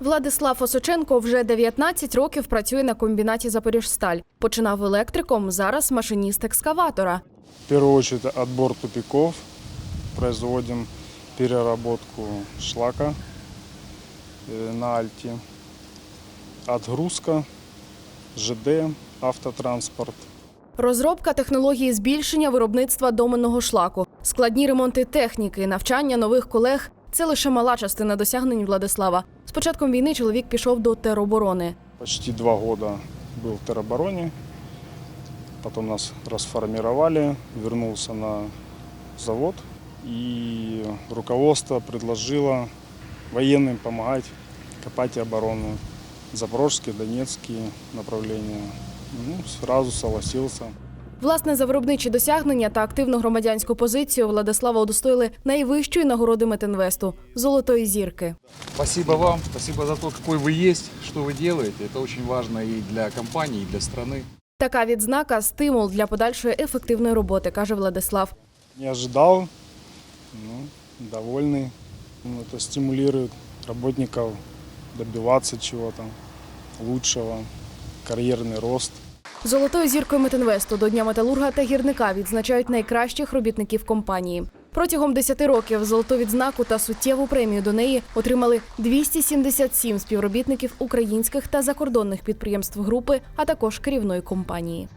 Владислав Осоченко вже 19 років працює на комбінаті Запоріжсталь. Починав електриком, зараз машиніст екскаватора. В первую очередь отбор тупиков. Производим переработку шлака э, на Альте. Отгрузка, ЖД, автотранспорт. Розробка технології збільшення виробництва доменного шлаку, складні ремонти техніки, навчання нових колег це лише мала частина досягнень Владислава. З початком війни чоловік пішов до тероборони. Почти два года был в теробороне. Потом нас расформировали, вернулся на завод. И руководство предложило военным помогать копать оборону. Запорожские, Донецкие направления. Ну, сразу согласился. Власне, за виробничі досягнення та активну громадянську позицію Владислава удостоїли найвищої нагороди Метинвесту золотої зірки. Спасибо вам, спасибо за то, какой вы есть, что вы делаете. Это очень важно и для компании, и для страны. Така відзнака стимул для подальшої ефективної роботи, каже Владислав. Не ожидал, ну, довольный. Ну, это стимулирует работников добиваться чего-то лучшего, карьерный рост. Золотою зіркою Метинвесту до Дня металурга та гірника відзначають найкращих робітників компанії. Протягом 10 років золоту відзнаку та суттєву премію до неї отримали 277 співробітників українських та закордонних підприємств групи, а також керівної компанії.